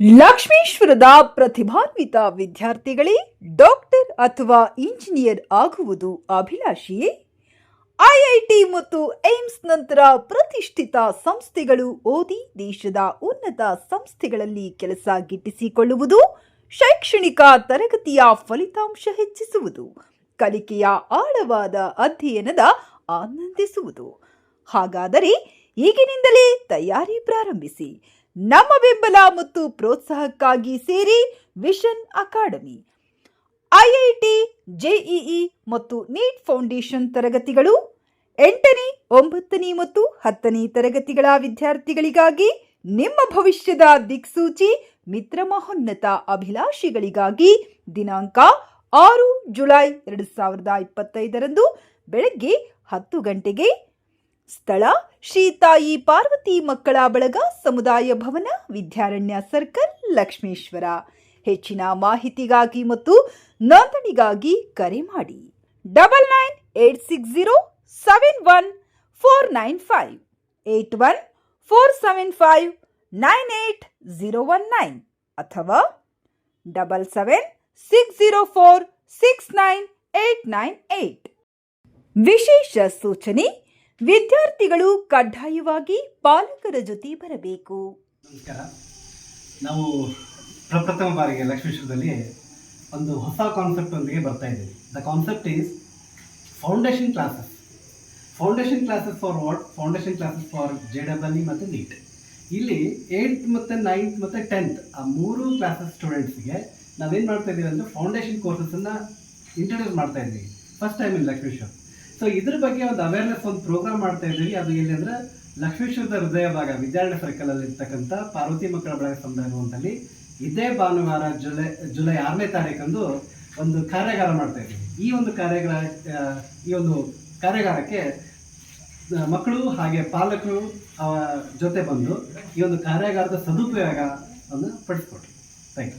ಲಕ್ಷ್ಮೇಶ್ವರದ ಪ್ರತಿಭಾನ್ವಿತ ವಿದ್ಯಾರ್ಥಿಗಳೇ, ಡಾಕ್ಟರ್ ಅಥವಾ ಇಂಜಿನಿಯರ್ ಆಗುವುದು ಅಭಿಲಾಷಿಯೇ? ಐಐಟಿ ಮತ್ತು ಏಮ್ಸ್ ನಂತರ ಪ್ರತಿಷ್ಠಿತ ಸಂಸ್ಥೆಗಳು ಓದಿ ದೇಶದ ಉನ್ನತ ಸಂಸ್ಥೆಗಳಲ್ಲಿ ಕೆಲಸ ಗಿಟ್ಟಿಸಿಕೊಳ್ಳುವುದು, ಶೈಕ್ಷಣಿಕ ತರಗತಿಯ ಫಲಿತಾಂಶ ಹೆಚ್ಚಿಸುವುದು, ಕಲಿಕೆಯ ಆಳವಾದ ಅಧ್ಯಯನದ ಆನಂದಿಸುವುದು. ಹಾಗಾದರೆ ಈಗಿನಿಂದಲೇ ತಯಾರಿ ಪ್ರಾರಂಭಿಸಿ. ನಮ್ಮ ಬೆಂಬಲ ಮತ್ತು ಪ್ರೋತ್ಸಾಹಕ್ಕಾಗಿ ಸೇರಿ ವಿಷನ್ ಅಕಾಡೆಮಿ ಐಐಟಿ, ಜೆಇಇ ಮತ್ತು ನೀಟ್ ಫೌಂಡೇಶನ್ ತರಗತಿಗಳು ಎಂಟನೇ, ಒಂಬತ್ತನೇ ಮತ್ತು ಹತ್ತನೇ ತರಗತಿಗಳ ವಿದ್ಯಾರ್ಥಿಗಳಿಗಾಗಿ ನಿಮ್ಮ ಭವಿಷ್ಯದ ದಿಕ್ಸೂಚಿ, ಮಿತ್ರ ಮಹೋನ್ನತ ಅಭಿಲಾಷಿಗಳಿಗಾಗಿ ದಿನಾಂಕ ಆರು ಜುಲೈ ಎರಡು ಸಾವಿರದ ಇಪ್ಪತ್ತೈದರಂದು ಬೆಳಗ್ಗೆ ಹತ್ತು ಗಂಟೆಗೆ ಸ್ಥಳ ಶ್ರೀ ತಾಯಿ ಪಾರ್ವತಿ ಮಕ್ಕಳ ಬಳಗ, ಸಮುದಾಯ ಭವನ, ವಿದ್ಯಾರಣ್ಯ ಸರ್ಕಲ್, ಲಕ್ಷ್ಮೇಶ್ವರ. ಹೆಚ್ಚಿನ ಮಾಹಿತಿಗಾಗಿ ಮತ್ತು ನೋಂದಣಿಗಾಗಿ ಕರೆ ಮಾಡಿ. Double nine eight six zero seven one four nine five eight one four seven five nine eight zero one nine ಅಥವಾ double seven six zero four six nine eight nine eight. ವಿಶೇಷ ಸೂಚನೆ ವಿದ್ಯಾರ್ಥಿಗಳು ಕಡ್ಡಾಯವಾಗಿ ಪಾಲಕರ ಜೊತೆ ಬರಬೇಕು. ನಮಸ್ಕಾರ ನಾವು ಪ್ರಪ್ರಥಮ ಬಾರಿಗೆ ಲಕ್ಷ್ಮೀಶ್ವರದಲ್ಲಿ ಒಂದು ಹೊಸ ಕಾನ್ಸೆಪ್ಟ್ ಒಂದಿಗೆ ಬರ್ತಾ ಇದ್ದೀವಿ. The concept is foundation classes foundation classes for what foundation classes for J double E ಮತ್ತು ನೀಟ್ ಇಲ್ಲಿ ಏಯ್ತ್ ಮತ್ತು ನೈನ್ತ್ ಮತ್ತು ಟೆಂತ್ ಆ ಮೂರು ಕ್ಲಾಸಸ್ ಸ್ಟೂಡೆಂಟ್ಸ್ಗೆ ನಾವೇನು ಮಾಡ್ತಾ ಇದ್ದೀವಿ ಅಂದರೆ ಫೌಂಡೇಶನ್ ಕೋರ್ಸಸನ್ನು ಇಂಟ್ರೊಡ್ಯೂಸ್ ಮಾಡ್ತಾ ಇದ್ದೀವಿ. First time in Lakshmeshwar so ಇದ್ರ ಬಗ್ಗೆ ಒಂದು ಅವೇರ್ನೆಸ್ ಒಂದು ಪ್ರೋಗ್ರಾಮ್ ಮಾಡ್ತಾ ಇದ್ದೀವಿ. ಅದು ಎಲ್ಲಿ ಅಂದ್ರೆ ಲಕ್ಷ್ಮೀಶ್ವರದ ಹೃದಯ ಭಾಗ, ವಿದ್ಯಾರಣ್ಯ ಸರ್ಕಲ್ ಅಲ್ಲಿ ಇರ್ತಕ್ಕಂಥ ಪಾರ್ವತಿ ಮಕ್ಕಳ ಬಳಗ ಸಮುದಾಯ ಭವನದಲ್ಲಿ ಇದೇ ಭಾನುವಾರ ಜುಲೈ ಜುಲೈ ಆರನೇ ತಾರೀಕಂದು ಒಂದು ಕಾರ್ಯಾಗಾರ ಮಾಡ್ತಾ ಇದ್ದೀವಿ. ಈ ಒಂದು ಕಾರ್ಯಾಗಾರ ಈ ಒಂದು ಕಾರ್ಯಾಗಾರಕ್ಕೆ ಮಕ್ಕಳು ಹಾಗೆ ಪಾಲಕರು ಜೊತೆ ಬಂದು ಈ ಒಂದು ಕಾರ್ಯಾಗಾರದ ಸದುಪಯೋಗ ಅನ್ನು ಪಡಿಸ್ಕೊಟ್ರು. Thank you